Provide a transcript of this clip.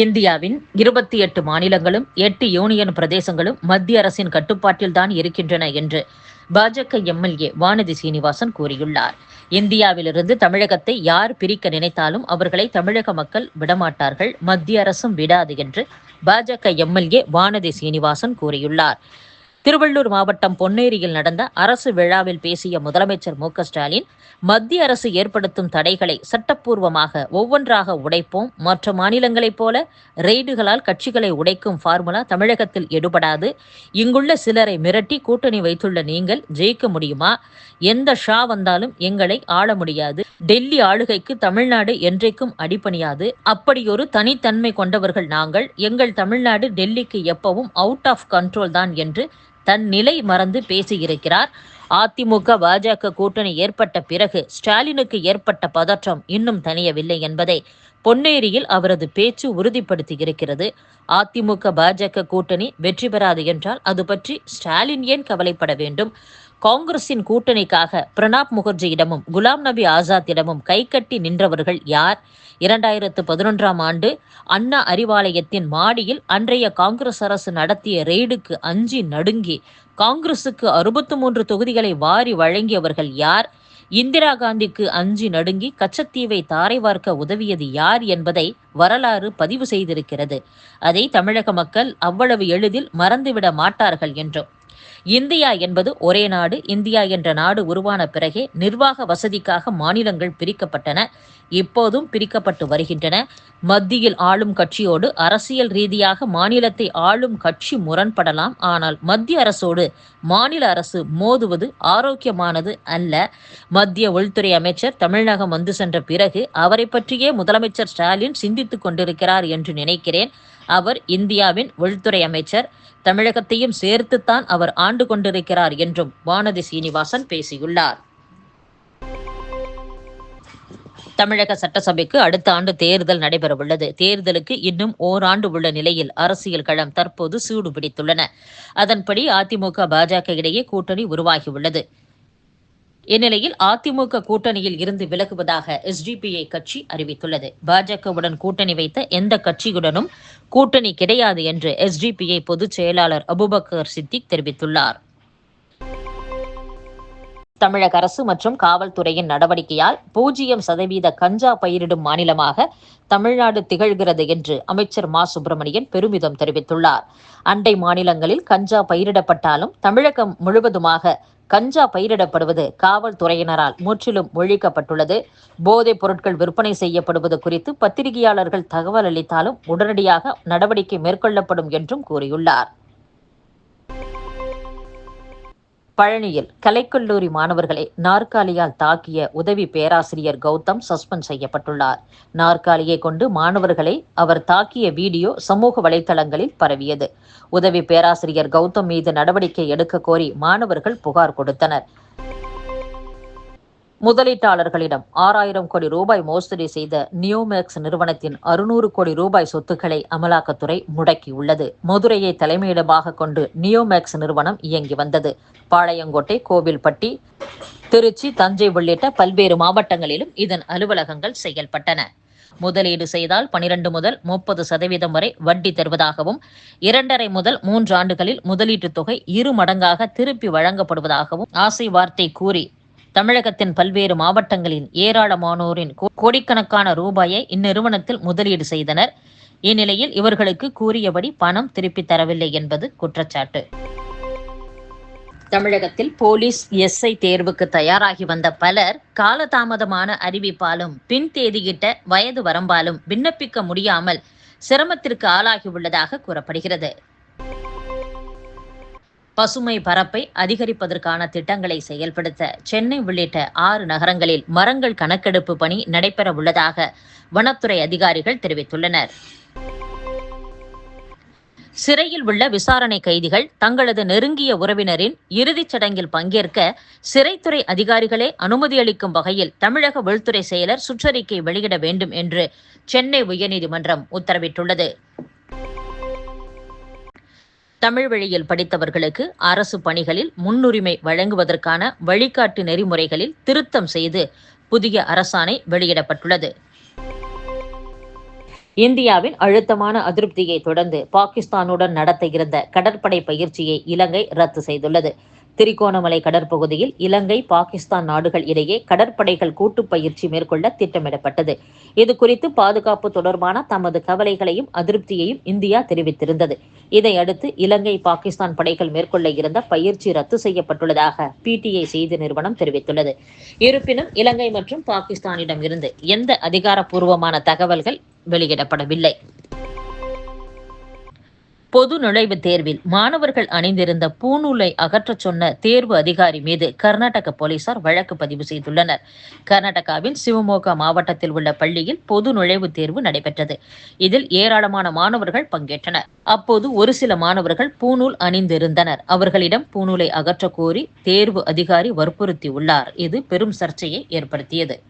இந்தியாவின் இருபத்தி எட்டு மாநிலங்களும் எட்டு யூனியன் பிரதேசங்களும் மத்திய அரசின் கட்டுப்பாட்டில்தான் இருக்கின்றன என்று பாஜக எம்எல்ஏ வானதி சீனிவாசன் கூறியுள்ளார். இந்தியாவிலிருந்து தமிழகத்தை யார் பிரிக்க நினைத்தாலும் அவர்களை தமிழக மக்கள் விடமாட்டார்கள் மத்திய அரசும் விடாது என்று பாஜக எம்எல்ஏ வானதி சீனிவாசன் கூறியுள்ளார். திருவள்ளூர் மாவட்டம் பொன்னேரியில் நடந்த அரசு விழாவில் பேசிய முதலமைச்சர் மு ஸ்டாலின் மத்திய அரசு ஏற்படுத்தும் தடைகளை சட்டப்பூர்வமாக ஒவ்வொன்றாக உடைப்போம். மற்ற மாநிலங்களைப் போல ரெய்டுகளால் கட்சிகளை உடைக்கும் ஃபார்முலா தமிழகத்தில் எடுபடாது. இங்குள்ள சிலரை மிரட்டி கூட்டணி வைத்துள்ள நீங்கள் ஜெயிக்க முடியுமா? எந்த ஷா வந்தாலும் எங்களை ஆள முடியாது. டெல்லி ஆளுகைக்கு தமிழ்நாடு என்றைக்கும் அடிப்பணியாது அப்படியொரு தனித்தன்மை கொண்டவர்கள் நாங்கள். எங்கள் தமிழ்நாடு டெல்லிக்கு எப்பவும் அவுட் ஆஃப் கண்ட்ரோல் தான் என்று தன் நிலை மறந்து பேசியிருக்கிறார். அதிமுக பாஜக கூட்டணி ஏற்பட்ட பிறகு ஸ்டாலினுக்கு ஏற்பட்ட பதற்றம் இன்னும் தணியவில்லை என்பதை பொன்னேரியில் அவரது பேச்சு உறுதிப்படுத்தியிருக்கிறது. அதிமுக பாஜக கூட்டணி வெற்றி பெறாது என்றால் அது பற்றி ஸ்டாலின் ஏன் கவலைப்பட வேண்டும்? காங்கிரசின் கூட்டணிக்காக பிரணாப் முகர்ஜியிடமும் குலாம் நபி ஆசாத்திடமும் கைகட்டி நின்றவர்கள் யார்? இரண்டாயிரத்து பதினொன்றாம் ஆண்டு அண்ணா அறிவாலயத்தின் மாடியில் அன்றைய காங்கிரஸ் அரசு நடத்திய ரெய்டுக்கு அஞ்சி நடுங்கி காங்கிரசுக்கு அறுபத்து மூன்று தொகுதிகளை வாரி வழங்கியவர்கள் யார்? இந்திரா காந்திக்கு அஞ்சி நடுங்கி கச்சத்தீவை தாரை வார்க்க உதவியது யார் என்பதை வரலாறு பதிவு செய்திருக்கிறது. அதை தமிழக மக்கள் அவ்வளவு எளிதில் மறந்துவிட மாட்டார்கள் என்றும் இந்தியா என்பது ஒரே நாடு இந்தியா என்ற நாடு உருவான பிறகே நிர்வாக வசதிக்காக மாநிலங்கள் பிரிக்கப்பட்டன. இப்போதும் பிரிக்கப்பட்டு வருகின்றன. மத்தியில் ஆளும் கட்சியோடு அரசியல் ரீதியாக மாநிலத்தை ஆளும் கட்சி முரண்படலாம். ஆனால் மத்திய அரசோடு மாநில அரசு மோதுவது ஆரோக்கியமானது அல்ல. மத்திய உள்துறை அமைச்சர் தமிழகம் வந்து சென்ற பிறகு அவரை பற்றியே முதலமைச்சர் ஸ்டாலின் சிந்தித்துக் கொண்டிருக்கிறார் என்று நினைக்கிறேன். அவர் இந்தியாவின் உள்துறை அமைச்சர். தமிழகத்தையும் சேர்த்துத்தான் அவர் ஆண்டு கொண்டிருக்கிறார் என்றும் வானதி சீனிவாசன் பேசியுள்ளார். தமிழக சட்டசபைக்கு அடுத்த ஆண்டு தேர்தல் நடைபெறவுள்ளது. தேர்தலுக்கு இன்னும் ஓராண்டு உள்ள நிலையில் அரசியல் களம் தற்போது சூடு பிடித்துள்ளன அதன்படி அதிமுக பாஜக இடையே கூட்டணி உருவாகியுள்ளது. இந்நிலையில் அதிமுக கூட்டணியில் இருந்து விலகுவதாக எஸ்டிபிஐ கட்சி அறிவித்துள்ளது. பாஜகவுடன் கூட்டணி வைத்த எந்த கட்சியுடனும் கூட்டணி கிடையாது என்று எஸ்டிபிஐ பொதுச் செயலாளர் அபுபக்கர் சித்திக் தெரிவித்துள்ளார். தமிழக அரசு மற்றும் காவல்துறையின் நடவடிக்கையால் பூஜ்ஜியம் சதவீத கஞ்சா பயிரிடும் மாநிலமாக தமிழ்நாடு திகழ்கிறது என்று அமைச்சர் மா. சுப்பிரமணியன் பெருமிதம் தெரிவித்துள்ளார். அண்டை மாநிலங்களில் கஞ்சா பயிரிடப்பட்டாலும் தமிழகம் முழுவதுமாக கஞ்சா பயிரிடப்படுவது காவல்துறையினரால் முற்றிலும் ஒழிக்கப்பட்டுள்ளது. போதைப் பொருட்கள் விற்பனை செய்யப்படுவது குறித்து பத்திரிகையாளர்கள் தகவல் அளித்தாலும் உடனடியாக நடவடிக்கை மேற்கொள்ளப்படும் என்றும் கூறியுள்ளார். பழனியில் கலைக்கல்லூரி மாணவர்களை நாற்காலியால் தாக்கிய உதவி பேராசிரியர் கௌதம் சஸ்பெண்ட் செய்யப்பட்டுள்ளார். நாற்காலியை கொண்டு மாணவர்களை அவர் தாக்கிய வீடியோ சமூக வலைதளங்களில் பரவியது. உதவி பேராசிரியர் கௌதம் மீது நடவடிக்கை எடுக்க கோரி மாணவர்கள் புகார் கொடுத்தனர். முதலீட்டாளர்களிடம் ஆறாயிரம் கோடி ரூபாய் மோசடி செய்த நியோமேக்ஸ் நிறுவனத்தின் அறுநூறு கோடி ரூபாய் சொத்துக்களை அமலாக்கத்துறை முடக்கியுள்ளது. மதுரையை தலைமையிடமாக கொண்டு நியோமேக்ஸ் நிறுவனம் இயங்கி வந்தது. பாளையங்கோட்டை கோவில்பட்டி திருச்சி தஞ்சை உள்ளிட்ட பல்வேறு மாவட்டங்களிலும் இதன் அலுவலகங்கள் செயல்பட்டன. முதலீடு செய்தால் பனிரெண்டு முதல் முப்பது சதவீதம் வரை வட்டி தருவதாகவும் இரண்டரை முதல் மூன்று ஆண்டுகளில் முதலீட்டுத் தொகை இரு மடங்காக திருப்பி வழங்கப்படுவதாகவும் ஆசை வார்த்தை கூறி தமிழகத்தின் பல்வேறு மாவட்டங்களின் ஏராளமானோரின் கோடிக்கணக்கான ரூபாயை இந்நிறுவனத்தில் முதலீடு செய்தனர். இந்நிலையில் இவர்களுக்கு கூறியபடி பணம் திருப்பி தரவில்லை என்பது குற்றச்சாட்டு. தமிழகத்தில் போலீஸ் எஸ்ஐ தேர்வுக்கு தயாராகி வந்த பலர் காலதாமதமான அறிவிப்பாலும் பின் தேதியிட்ட வயது வரம்பாலும் விண்ணப்பிக்க முடியாமல் சிரமத்திற்கு ஆளாகியுள்ளதாக கூறப்படுகிறது. பசுமை பரப்பை அதிகரிப்பதற்கான திட்டங்களை செயல்படுத்த சென்னை உள்ளிட்ட ஆறு நகரங்களில் மரங்கள் கணக்கெடுப்பு பணி நடைபெற உள்ளதாக வனத்துறை அதிகாரிகள் தெரிவித்துள்ளனர். சிறையில் உள்ள விசாரணை கைதிகள் தங்களது நெருங்கிய உறவினரின் இறுதிச் சடங்கில் பங்கேற்க சிறைத்துறை அதிகாரிகளே அனுமதி அளிக்கும் வகையில் தமிழக உள்துறை செயலர் சுற்றறிக்கை வெளியிட வேண்டும் என்று சென்னை உயர்நீதிமன்றம் உத்தரவிட்டுள்ளது. தமிழ் வழியில் படித்தவர்களுக்கு அரசு பணிகளில் முன்னுரிமை வழங்குவதற்கான வழிகாட்டு நெறிமுறைகளில் திருத்தம் செய்து புதிய அரசாணை வெளியிடப்பட்டுள்ளது. இந்தியாவின் அழுத்தமான அதிருப்தியை தொடர்ந்து பாகிஸ்தானுடன் நடத்த இருந்த கடற்படை பயிற்சியை இலங்கை ரத்து செய்துள்ளது. திரிகோணமலை கடற்பகுதியில் இலங்கை பாகிஸ்தான் நாடுகள் இடையே கடற்படைகள் கூட்டு பயிற்சி மேற்கொள்ள திட்டமிடப்பட்டது. இது குறித்து பாதுகாப்பு தொடர்பான தமது கவலைகளையும் அதிருப்தியையும் இந்தியா தெரிவித்திருந்தது. இதையடுத்து இலங்கை பாகிஸ்தான் படைகள் மேற்கொள்ள இருந்த பயிற்சி ரத்து செய்யப்பட்டுள்ளதாக பிடிஐ செய்தி நிறுவனம் தெரிவித்துள்ளது. இருப்பினும் இலங்கை மற்றும் பாகிஸ்தானிடம் இருந்து எந்த அதிகாரப்பூர்வமான தகவல்கள் வெளியிடப்படவில்லை. பொது நுழைவுத் தேர்வில் மாணவர்கள் அணிந்திருந்த பூநூலை அகற்றச் சொன்ன தேர்வு அதிகாரி மீது கர்நாடக போலீசார் வழக்கு பதிவு செய்துள்ளனர். கர்நாடகாவின் சிவமோகா மாவட்டத்தில் உள்ள பள்ளியில் பொது நுழைவுத் தேர்வு நடைபெற்றது. இதில் ஏராளமான மாணவர்கள் பங்கேற்றனர். அப்போது ஒரு சில மாணவர்கள் பூநூல் அணிந்திருந்தனர். அவர்களிடம் பூநூலை அகற்றக் கோரி தேர்வு அதிகாரி வற்புறுத்தியுள்ளார். இது பெரும் சர்ச்சையை ஏற்படுத்தியது.